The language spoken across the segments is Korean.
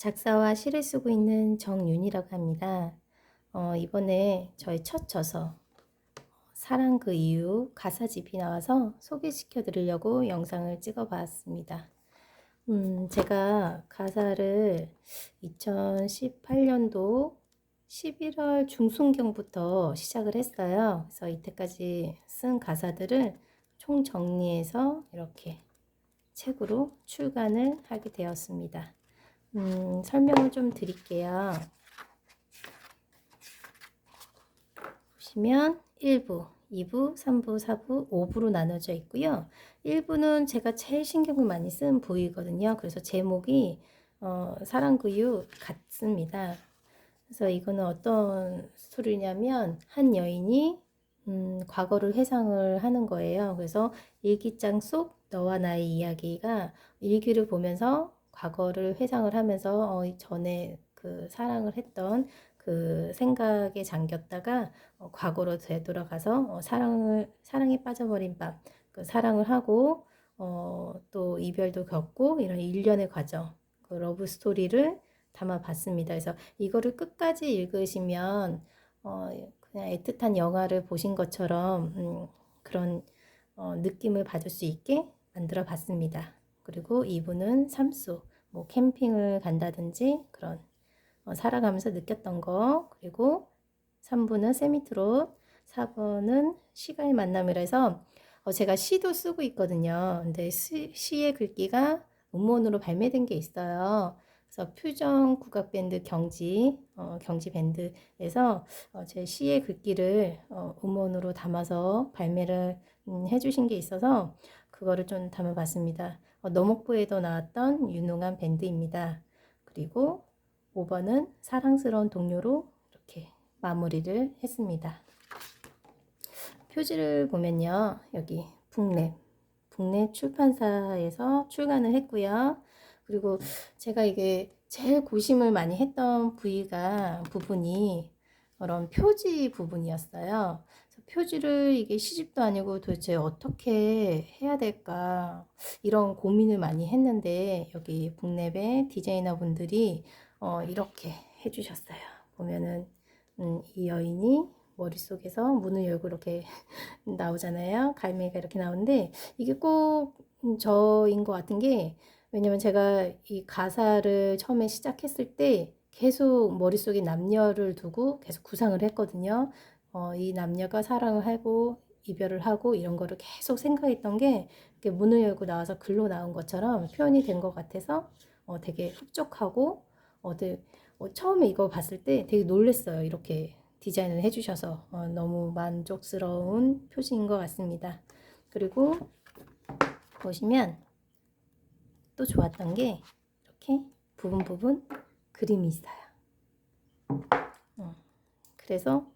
작사와 시를 쓰고 있는 정윤이라고 합니다. 어, 이번에 저희 첫 저서 사랑 그 이유 가사집이 나와서 소개시켜 드리려고 영상을 찍어 봤습니다. 음, 제가 가사를 2018년도 11월 중순경부터 시작을 했어요. 그래서 이때까지 쓴 가사들을 총 정리해서 이렇게 책으로 출간을 하게 되었습니다. 음, 설명을 좀 드릴게요. 보시면 1부, 2부, 3부, 4부, 5부로 나눠져 있고요. 1부는 제가 제일 신경을 많이 쓴 부위거든요. 그래서 제목이 어, 사랑구유 같습니다. 그래서 이거는 어떤 스토리냐면 한 여인이 음, 과거를 회상을 하는 거예요. 그래서 일기장 속 너와 나의 이야기가 일기를 보면서 과거를 회상을 하면서 어, 전에 그 사랑을 했던 그 생각에 잠겼다가 어, 과거로 되돌아가서 어, 사랑을 사랑에 빠져버린 밤, 그 사랑을 하고 어, 또 이별도 겪고 이런 일련의 과정, 그 러브 스토리를 담아봤습니다. 그래서 이거를 끝까지 읽으시면 어, 그냥 애틋한 영화를 보신 것처럼 음, 그런 어, 느낌을 받을 수 있게 만들어 봤습니다. 그리고 2부는 삶속, 뭐 캠핑을 간다든지 그런 어, 살아가면서 느꼈던 거 그리고 3부는 세미트롯 4번은 시가의 만남이라 해서 어, 제가 시도 쓰고 있거든요. 근데 시, 시의 글귀가 음원으로 발매된 게 있어요. 그래서 퓨전 국악 밴드 경지 어, 경지 밴드에서 어, 제 시의 글귀를 어, 음원으로 담아서 발매를 음, 해주신 게 있어서 그거를 좀 담아봤습니다. 어, 너목부에도 나왔던 유능한 밴드입니다. 그리고 5번은 사랑스러운 동료로 이렇게 마무리를 했습니다. 표지를 보면요. 여기 북랩, 북랩 출판사에서 출간을 했고요. 그리고 제가 이게 제일 고심을 많이 했던 부위가 부분이 그런 표지 부분이었어요. 표지를 이게 시집도 아니고 도대체 어떻게 해야 될까 이런 고민을 많이 했는데 여기 북랩의 디자이너 분들이 어, 이렇게 해주셨어요. 보면은 음, 이 여인이 머릿속에서 문을 열고 이렇게 나오잖아요. 갈매기가 이렇게 나오는데 이게 꼭 저인 것 같은 게 왜냐면 제가 이 가사를 처음에 시작했을 때 계속 머릿속에 남녀를 두고 계속 구상을 했거든요. 어, 이 남녀가 사랑을 하고 이별을 하고 이런 거를 계속 생각했던 게 문을 열고 나와서 글로 나온 것처럼 표현이 된 것 같아서 어, 되게 흡족하고 어, 되게, 어, 처음에 이거 봤을 때 되게 놀랬어요. 이렇게 디자인을 해주셔서 어, 너무 만족스러운 표지인 것 같습니다. 그리고 보시면 또 좋았던 게 이렇게 부분 부분 그림이 있어요. 어, 그래서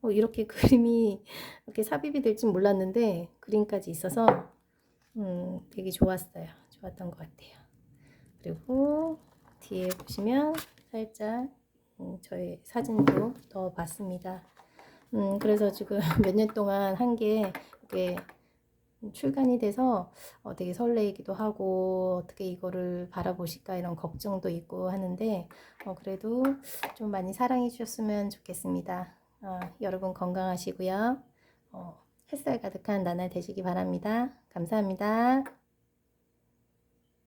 어, 이렇게 그림이 이렇게 삽입이 될지 몰랐는데 그림까지 있어서 음, 되게 좋았어요. 좋았던 것 같아요. 그리고 뒤에 보시면 살짝 음, 저희 사진도 더 봤습니다. 음, 그래서 지금 몇 년 동안 한 게 이게 출간이 돼서 어, 되게 설레이기도 하고 어떻게 이거를 바라보실까 이런 걱정도 있고 하는데 어, 그래도 좀 많이 사랑해 주셨으면 좋겠습니다. 어, 여러분 건강하시고요. 어, 햇살 가득한 나날 되시기 바랍니다. 감사합니다.